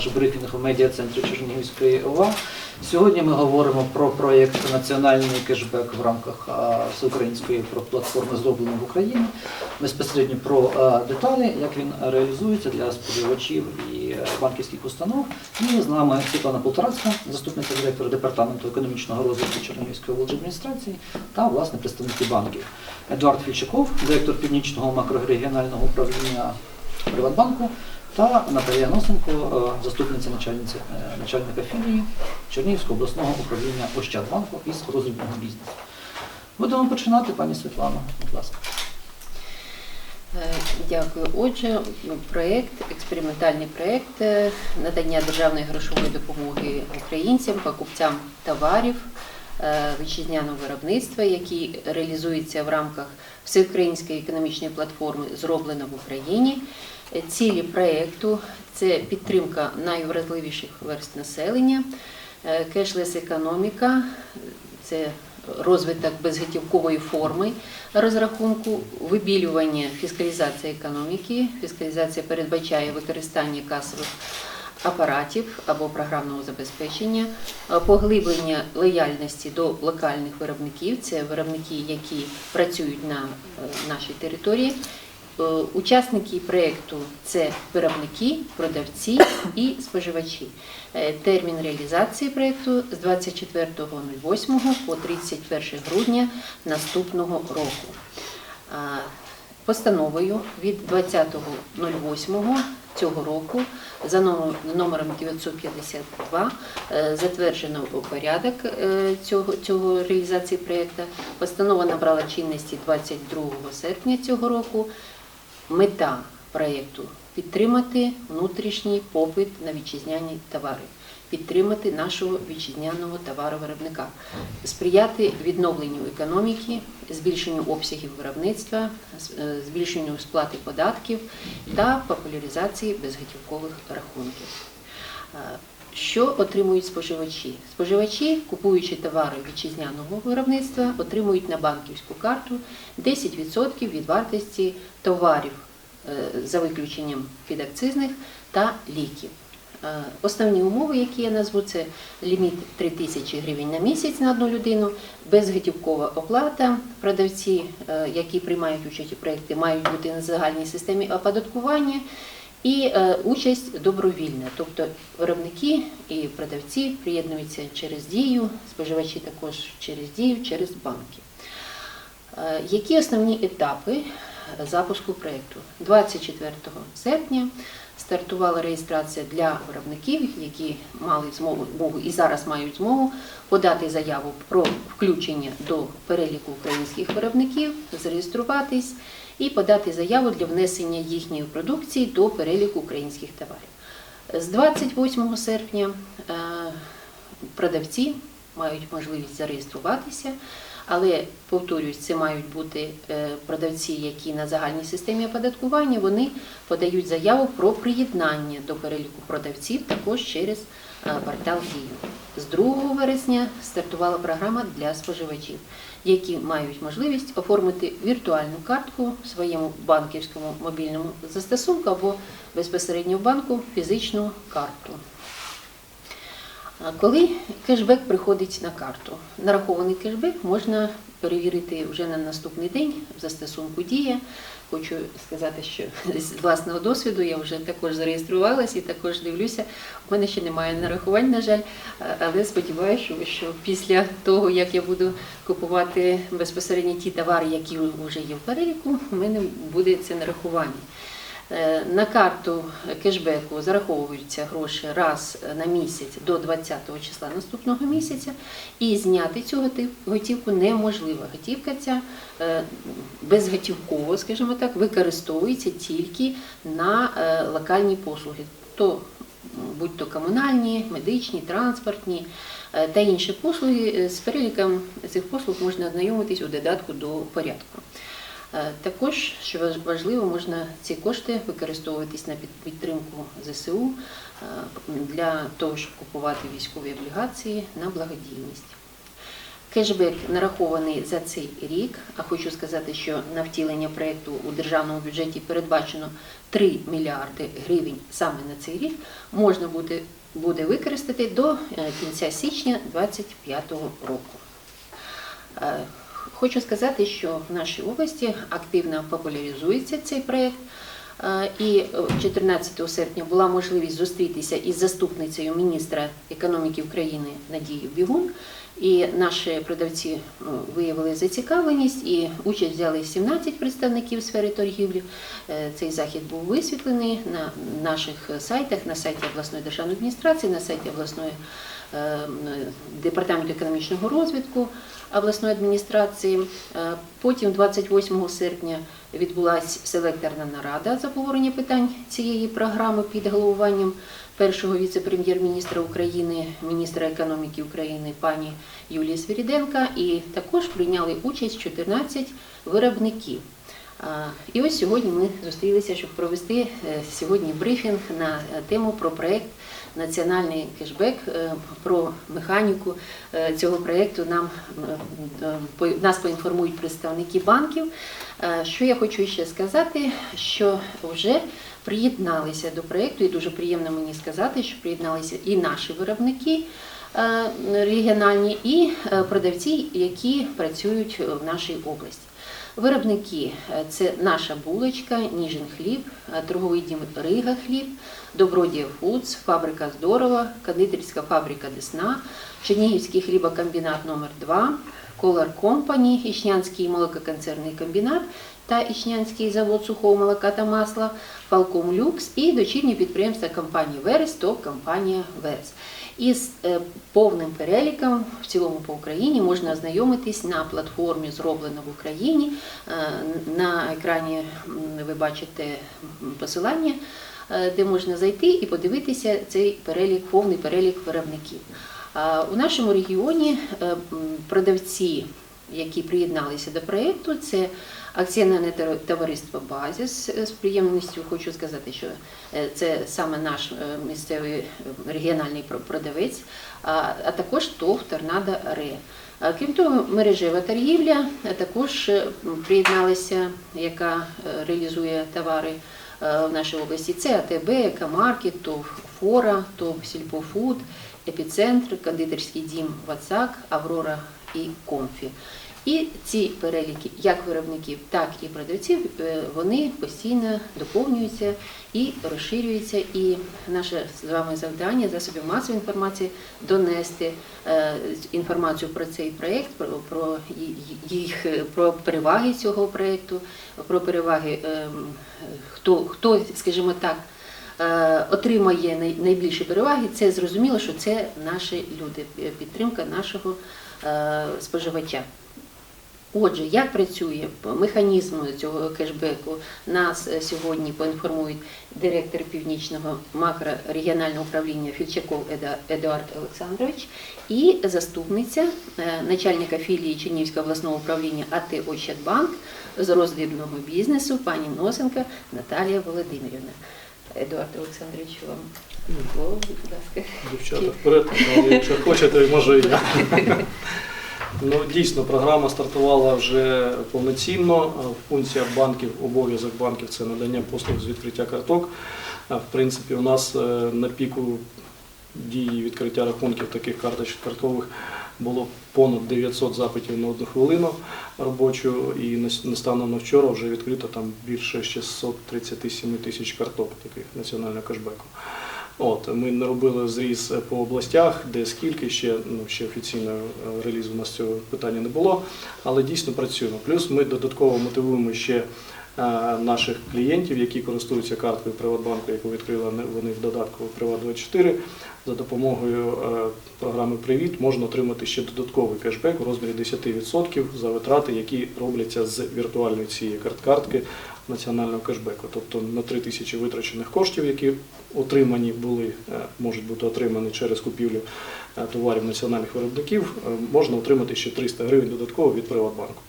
наш брифінг в медіа-центрі Чернігівської ОВА. Сьогодні ми говоримо про проєкт Національний кешбек в рамках всеукраїнської платформи зроблено в Україні. Безпосередньо про деталі, як він реалізується для споживачів і е, банківських установ. І з нами Світлана Полторацька, заступниця директора департаменту економічного розвитку Чернігівської облдержадміністрації та власне представники банків. Едуард Фільчаков, директор північного макрорегіонального управління Приватбанку, та Наталія Носенко, заступниця начальниці, е, начальника філії Чернігівського обласного управління Ощадбанку із роздрібного бізнесу. Будемо починати, пані Світлано, будь ласка. Е, Дякую. Отже, проєкт, експериментальний проєкт е, надання державної грошової допомоги українцям, покупцям товарів вітчизняного виробництва, який реалізується в рамках всеукраїнської економічної платформи Зроблено в Україні. Е, Цілі проєкту це підтримка найвразливіших верст населення, е, кешлес економіка, це розвиток безготівкової форми розрахунку, вибілювання фіскалізації економіки. Фіскалізація передбачає використання касових апаратів або програмного забезпечення, е, поглиблення лояльності до локальних виробників. Це виробники, які працюють на е, нашій території. Е, Учасники проєкту це виробники, продавці і споживачі. Термін реалізації проєкту з 24.08 по 31 грудня наступного року. Постановою від 20.08 цього року за номер- номером 952 е, затверджено порядок е, цього, цього реалізації проєкту. Постанова набрала чинності 22 серпня цього року. Мета проєкту підтримати внутрішній попит на вітчизняні товари, підтримати нашого вітчизняного товаровиробника, сприяти відновленню економіки, збільшенню обсягів виробництва, е, збільшенню сплати податків та популяризації безготівкових рахунків. Е, Що отримують споживачі? Споживачі, купуючи товари вітчизняного виробництва, отримують на банківську карту 10% від вартості товарів е, за виключенням підакцизних та ліків. Е, Основні умови, які я назву, це ліміт 3 тисячі гривень на місяць на одну людину, безготівкова оплата. Продавці, е, які приймають участь у проєкті, мають бути на загальній системі оподаткування. І е, участь добровільна, тобто виробники і продавці приєднуються через дію, споживачі також через дію, через банки. Які основні етапи запуску проєкту? 24 серпня стартувала реєстрація для виробників, які мали змогу і зараз мають змогу подати заяву про включення до переліку українських виробників, зареєструватись і подати заяву для внесення їхньої продукції до переліку українських товарів. З 28 серпня е, продавці мають можливість зареєструватися, але повторюсь, це мають бути е, продавці, які на загальній системі оподаткування, вони подають заяву про приєднання до переліку продавців також через е, портал Дію. З 2 вересня стартувала програма для споживачів, які мають можливість оформити віртуальну картку в своєму банківському мобільному застосунку або безпосередньо в банку фізичну карту. Коли кешбек приходить на карту, нарахований кешбек можна перевірити вже на наступний день в застосунку Дія. Хочу сказати, що з власного досвіду я вже також зареєструвалася і також дивлюся. У мене ще немає нарахувань, на жаль, але сподіваюся, що, після того, як я буду купувати безпосередньо ті товари, які вже є в переліку, у мене буде це нарахування. Е, На карту кешбеку зараховуються гроші раз на місяць до 20 числа наступного місяця, і зняти цю готівку неможливо. Готівка ця е, безготівково, скажімо так, використовується тільки на е, локальні послуги, то будь-то комунальні, медичні, транспортні та інші послуги. З переліком цих послуг можна ознайомитись у додатку до порядку. Е, Також, що важ- важливо, можна ці кошти використовуватись на підтримку ЗСУ е, для того, щоб купувати військові облігації на благодійність. Кешбек нарахований за цей рік. А хочу сказати, що на втілення проєкту у державному бюджеті передбачено 3 мільярди гривень саме на цей рік. Можна буде, буде використати до е, кінця січня 2025 року. Е, Хочу сказати, що в нашій області активно популяризується цей проєкт. Е, І е, 14 серпня була можливість зустрітися із заступницею міністра економіки України Надією Бігун. І наші продавці е, виявили зацікавленість і участь взяли 17 представників сфери торгівлі. Е, Цей захід був висвітлений на наших сайтах, на сайті обласної державної адміністрації, на сайті обласної е, м, департаменту економічного розвитку обласної адміністрації. Е, Потім, 28 серпня, відбулася селекторна нарада з обговорення питань цієї програми під головуванням першого віце-прем'єр-міністра України, міністра економіки України пані Юлії Свиріденка. І також прийняли участь 14 виробників. І ось сьогодні ми зустрілися, щоб провести е, сьогодні брифінг на е, тему про проект Національний кешбек е, про механіку е, цього проєкту нам е, нас поінформують представники банків. Що я хочу ще сказати, що вже приєдналися до проєкту, і дуже приємно мені сказати, що приєдналися і наші виробники регіональні, і продавці, які працюють в нашій області. Виробники е, це наша булочка, Ніжин хліб, е, торговий дім Рига хліб, Добродія Фудс, фабрика Здорова, кондитерська фабрика Десна, Чернігівський хлібокомбінат номер 2 Колор Компані, Ічнянський молококонцерний комбінат та Ічнянський завод сухого молока та масла, Фалком Люкс і дочірні підприємства компанії Верес, ТОП компанія Верес. Із е, повним переліком в цілому по Україні можна ознайомитись на платформі Зроблено в Україні. Е, На екрані ви бачите посилання, е, де можна зайти і подивитися цей перелік, повний перелік виробників. У нашому регіоні продавці, які приєдналися до проєкту, це акціонерне товариство Базіс. З приємністю хочу сказати, що е, це саме наш е, місцевий е, регіональний продавець, а також ТОВ Торнадо Ре. Крім того, мережева торгівля також приєдналася, яка реалізує товари в нашій області. Це АТБ, Екомаркет, ТОВ Фора, ТОВ Сільпофуд, Епіцентр, кондитерський дім Вацак, Аврора і Комфі. І ці переліки, як виробників, так і продавців, е, вони постійно доповнюються і розширюються. І наше з вами завдання засобів масової інформації донести е, інформацію про цей проєкт, про, їх е, про переваги цього проєкту, про переваги, ем, хто, хто, скажімо так, отримає найбільші переваги, це зрозуміло, що це наші люди, підтримка нашого споживача. Отже, як працює механізм цього кешбеку, нас е, сьогодні поінформують директор північного макрорегіонального управління Фільчаков Едуард Олександрович і заступниця е, начальника філії Чернігівського обласного управління АТ Ощадбанк з роздрібного бізнесу пані Носенка Наталія Володимирівна. Едуард Олександрович, вам слово, будь ласка. Дівчата вперед, якщо хочете, може і я. Ну, дійсно, програма стартувала вже повноцінно. В функціях банків, обов'язок банків це надання послуг з відкриття карток. В принципі, у нас е, на піку дії відкриття рахунків таких карточок карткових було понад 900 запитів на одну хвилину робочу, і на с- на станом на вчора вже відкрито там більше 637 тисяч карток таких національного кешбеку. От ми не робили зріз по областях, де скільки ще ну ще офіційного е, релізу у нас цього питання не було, але дійсно працюємо. Плюс ми додатково мотивуємо ще наших клієнтів, які користуються карткою Приватбанку, яку відкрили вони- в додатку Приват24. За допомогою е, програми Привіт можна отримати ще додатковий кешбек у розмірі 10% за витрати, які робляться з віртуальної цієї карткартки національного кешбеку. Тобто на 3 тисячі витрачених коштів, які отримані були, е, можуть бути отримані через купівлю е, товарів національних виробників, е, можна отримати ще 300 гривень додатково від Приватбанку.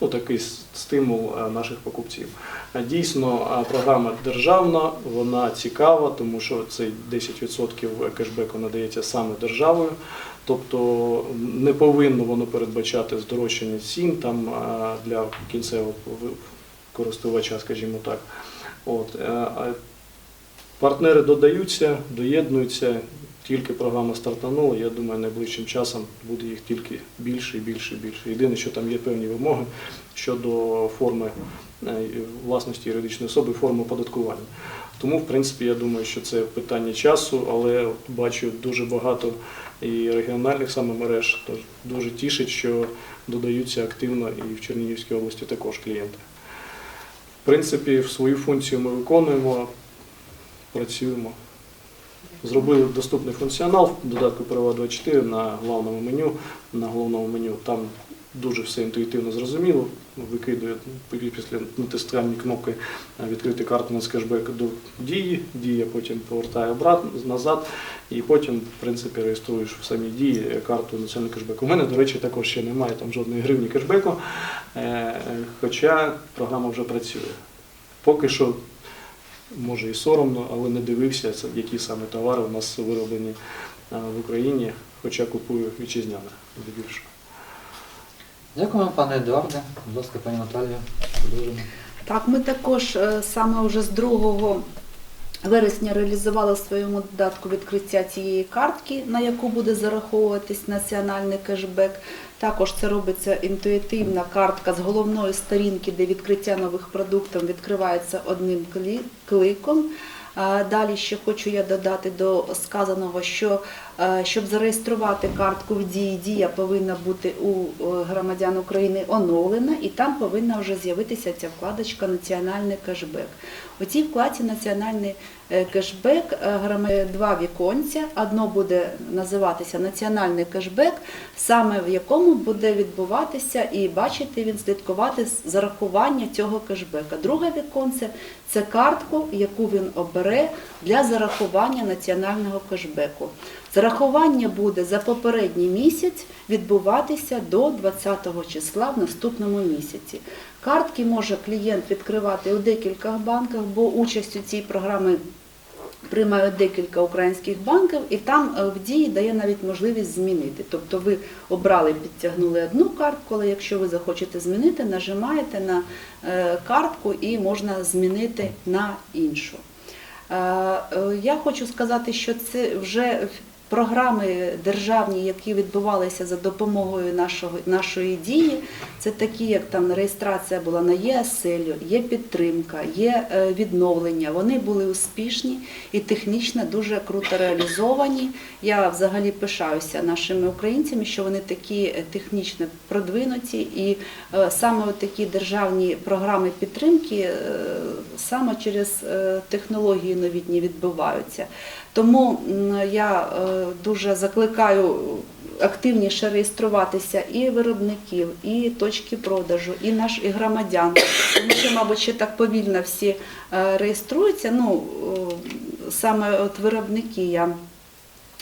Ну, такий стимул е, наших покупців. Е, Дійсно, е, програма державна, вона цікава, тому що цей 10% кешбеку надається саме державою. Тобто не повинно воно передбачати здорожчання цін там для кінцевого користувача, скажімо так. От, партнери додаються, доєднуються. Тільки програма стартанула, я думаю, найближчим часом буде їх тільки більше і більше і більше. Єдине, що там є певні вимоги щодо форми е, власності юридичної особи, форми оподаткування. Тому, в принципі, я думаю, що це питання часу, але бачу дуже багато і регіональних саме мереж, тож дуже тішить, що додаються активно і в Чернігівській області також клієнти. В принципі, свою функцію ми виконуємо, працюємо. Зробили доступний функціонал в додатку Права 24 на головному меню. На головному меню там дуже все інтуїтивно зрозуміло. Викидує після натискання кнопки відкрити карту на кешбек до дії, дія потім повертає обратно назад, і потім, в принципі, реєструєш в самій дії карту національного кешбеку. У мене, до речі, також ще немає там жодної гривні кешбеку, е, е, хоча програма вже працює. Поки що може і соромно, але не дивився, які саме товари у нас вироблені в Україні, хоча купую вітчизняне здебільшого. Дякуємо, пане Едуарде. Будь ласка, пані Наталія, продовжуємо. Так, ми також е, саме вже з 2 вересня реалізувала в своєму додатку відкриття цієї картки, на яку буде зараховуватись національний кешбек. Також це робиться інтуїтивна картка з головної сторінки, де відкриття нових продуктів відкривається одним кликом. Далі ще хочу я додати до сказаного, що щоб зареєструвати картку в дії, дія повинна бути у е, громадян України оновлена, і там повинна вже з'явитися ця вкладочка Національний кешбек. У цій вкладці Національний е, кешбек е, два віконця. Одно буде називатися Національний кешбек, саме в якому буде відбуватися і бачити він слідкувати зарахування цього кешбека. Друге віконце це картку, яку він обере для зарахування національного кешбеку. Зарахування буде за попередній місяць відбуватися до 20 числа в наступному місяці. Картки може клієнт відкривати у декількох банках, бо участь у цій програмі приймають декілька українських банків, і там е, в дії дає навіть можливість змінити. Тобто ви обрали, підтягнули одну картку, але якщо ви захочете змінити, нажимаєте на е, картку і можна змінити на іншу. Е, Я хочу сказати, що це вже програми державні, які відбувалися за допомогою нашого, нашої дії, це такі, як там реєстрація була на ЄСЕЛю, є підтримка, є е, відновлення. Вони були успішні і технічно дуже круто реалізовані. Я взагалі пишаюся нашими українцями, що вони такі е, технічно продвинуті, і е, саме такі державні програми підтримки саме через технології новітні відбуваються. Тому я е, дуже закликаю активніше реєструватися і виробників, і точки продажу, і наш і громадян. Тому що, мабуть, ще так повільно всі е, реєструються. Ну е, саме от виробники я.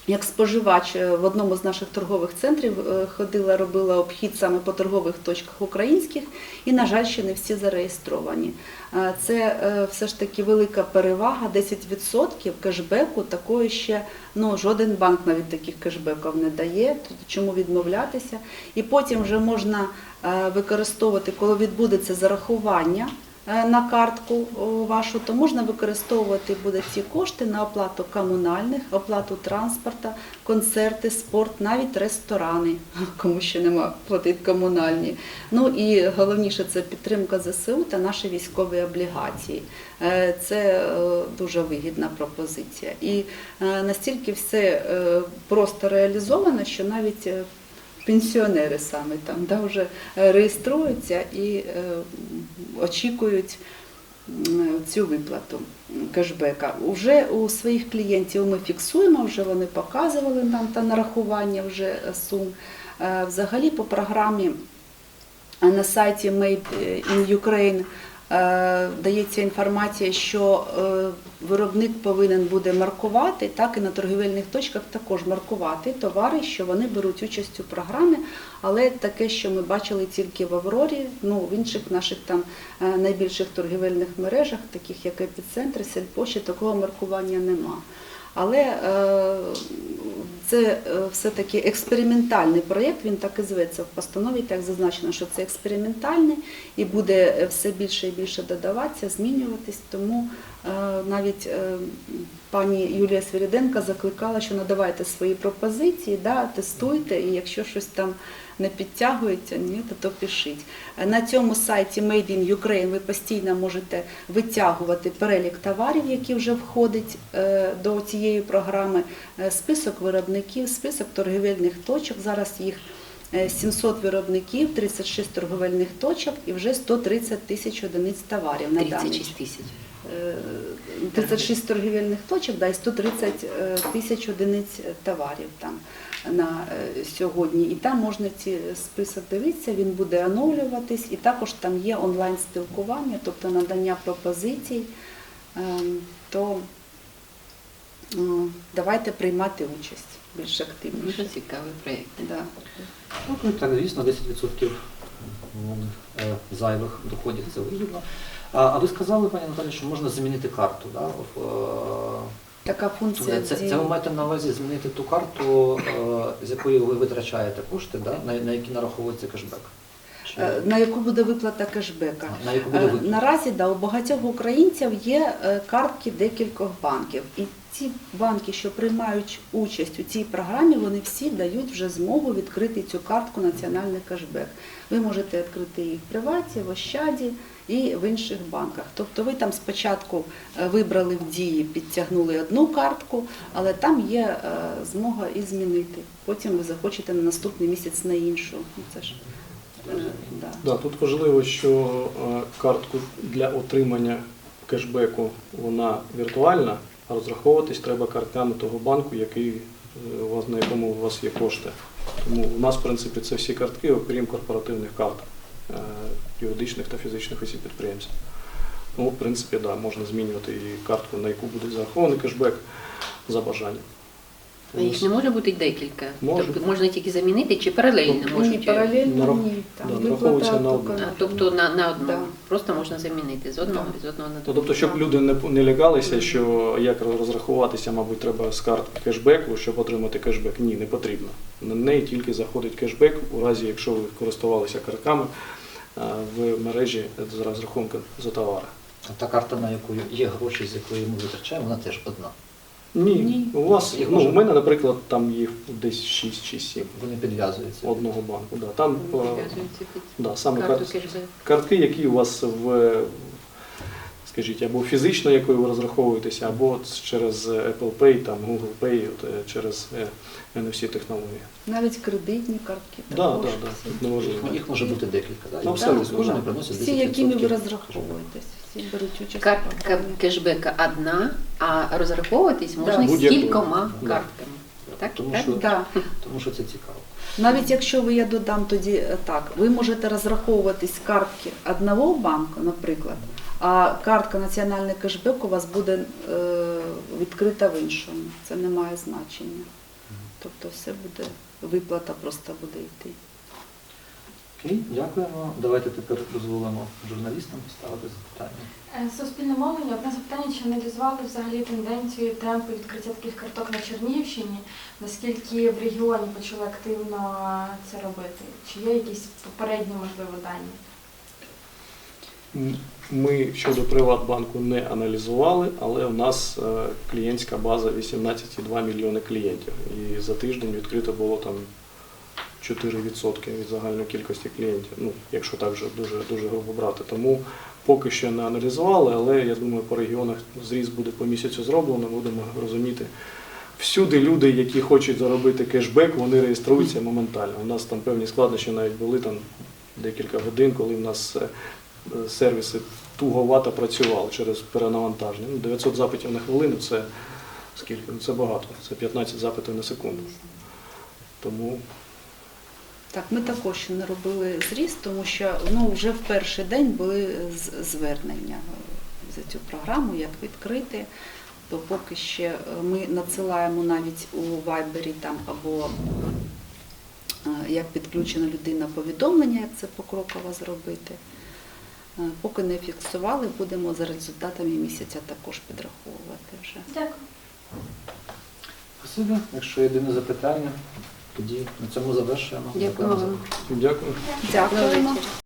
Як споживач е, в одному з наших торгових центрів е, ходила, робила обхід саме по торгових точках українських, і, на жаль, ще не всі зареєстровані. Це е, все ж таки велика перевага, 10% кешбеку, такої ще ну, жоден банк навіть таких кешбеків не дає, чому відмовлятися. І потім вже можна використовувати, коли відбудеться зарахування на картку вашу, то можна використовувати буде ці кошти на оплату комунальних, оплату транспорту, концерти, спорт, навіть ресторани, кому ще нема платить комунальні. Ну і головніше це підтримка ЗСУ та наші військові облігації. Е, Це е, дуже вигідна пропозиція. І е, настільки все е, просто реалізовано, що навіть е, пенсіонери саме там да, вже е, реєструються і е, очікують цю виплату кешбека. Уже у своїх клієнтів ми фіксуємо, вже вони показували нам та нарахування вже сум. Е, Взагалі по програмі на сайті Made in Ukraine дається інформація, що е, виробник повинен буде маркувати, так і на торгівельних точках також маркувати товари, що вони беруть участь у програмі, але таке, що ми бачили тільки в Аврорі, ну в інших наших там е, найбільших торгівельних мережах, таких як епіцентр, сельпоші, такого маркування нема. Але е, це е, все-таки експериментальний проєкт, він так і зветься в постанові, так зазначено, що це експериментальний і буде все більше і більше додаватися, змінюватись. Тому е, навіть пані Юлія Свиріденка закликала, що надавайте свої пропозиції, да, тестуйте, і якщо щось там не підтягується, ні, то, то пишіть. Е, На цьому сайті Made in Ukraine ви постійно можете витягувати перелік товарів, які вже входять е, до цієї програми, е, список виробників, список торгівельних точок. Зараз їх е, 700 виробників, 36 торговельних точок і вже 130 тисяч одиниць товарів на 36 тисяч. Е, 36 торгівельних точок, да, і 130 е, тисяч одиниць товарів там на е, сьогодні. І там можна ці список дивитися, він буде оновлюватись, і також там є онлайн спілкування, тобто надання пропозицій. Ем, То е, давайте приймати участь більш Дуже активніше. цікавий проєкт. Да. Ну, так, звісно, 10% е, зайвих доходів це вигідно. А, ви сказали, пані Наталі, що можна змінити карту. Да? Е, Така функція Це, це ви маєте на увазі змінити ту карту, е, з якої ви витрачаєте кошти, да? на, на які нараховується кешбек? Чи- Е, на яку буде виплата кешбека. на яку буде Е, виплата? Наразі да, у багатьох українців є е, картки декількох банків. І ці банки, що приймають участь у цій програмі, вони всі дають вже змогу відкрити цю картку національний кешбек. Ви можете відкрити її в приваті, в Ощаді і в інших банках. Тобто ви там спочатку е, вибрали в дії, підтягнули одну картку, але там є е, змога і змінити. Потім ви захочете на наступний місяць на іншу. Ну, Це ж е, да. Да, тут важливо, що е, картку для отримання кешбеку вона віртуальна, а розраховуватись треба картками того банку, який е, у вас на якому у вас є кошти. Тому у нас, в принципі, це всі картки, окрім корпоративних карт е, юридичних та фізичних осіб підприємців. Ну, в принципі, да, можна змінювати і картку, на яку буде зарахований кешбек за бажанням. А їх не може бути декілька. Може. Тобто можна тільки замінити чи паралельно Ну, Ні, можуть. паралельно нарах- ні. Там да, виплата нараховується на. А, тобто на, на одну. Да. Просто можна замінити з одного, з одного на Ну, другого. тобто, щоб люди не, не лякалися, що як розрахуватися, мабуть, треба з картки кешбеку, щоб отримати кешбек. Ні, не потрібно. На неї тільки заходить кешбек у разі, якщо ви користувалися картками в мережі з розрахунку за товари. А Та карта, на яку є гроші, з якої ми витрачаємо, вона теж одна. Ні, Ні. у вас, Їх ну, може- у мене, наприклад, там їх десь 6 чи 7 Вони підв'язуються. одного банку. Да. Там е, під да, саме карту картки, кешбек. картки, які у вас в, скажіть, або фізично, якою ви розраховуєтеся, або через Apple Pay, там, Google Pay, от, е, через е, NFC технології. Навіть кредитні картки. Да, також да, да, тут не. Їх, їх може бути декілька. Да? І Абсолютно, да. приносять 10%. Всі, якими ви розраховуєтесь, всі беруть участь. у Картка програмі. кешбека одна, а розраховуватись можна з Будь-якою. кількома Да. картками. Так? Тому так? що- Да. Тому що це цікаво. Навіть якщо ви я додам тоді е, так, ви можете розраховуватись картки одного банку, наприклад, а картка національний кешбек у вас буде е, відкрита в іншому. Це не має значення. Тобто все буде, виплата просто буде йти. Окей, дякуємо. Давайте тепер дозволимо журналістам поставити запитання. Е, Суспільне мовлення, одне запитання, чи аналізували взагалі тенденцію темпу відкриття таких карток на Чернігівщині, наскільки в регіоні почали активно це робити? Чи є якісь попередні, можливо, дані? Ми щодо Приватбанку не аналізували, але у нас е, клієнтська база 18,2 мільйони клієнтів. І за тиждень відкрито було там 4% від загальної кількості клієнтів. Ну, якщо так вже дуже, дуже грубо брати. Тому поки що не аналізували, але я думаю, по регіонах зріз буде по місяцю зроблено, будемо розуміти. Всюди люди, які хочуть заробити кешбек, вони реєструються моментально. У нас там певні складнощі навіть були там декілька годин, коли в нас е, сервіси туговато працювали через перенавантаження. Ну, 900 запитів на хвилину це скільки? Ну, це багато. Це 15 запитів на секунду. Тому Так, ми також ще не робили зріст, тому що ну, вже в перший день були звернення за цю програму, як відкрити. То поки ще е, ми надсилаємо навіть у Вайбері там або е, як підключена людина повідомлення, як це покроково зробити. Поки не фіксували, будемо за результатами місяця також підраховувати вже. Дякую. Спасибо. Якщо єдине запитання, тоді на цьому завершуємо. Дякую Дякуємо. Дякую. Вечір.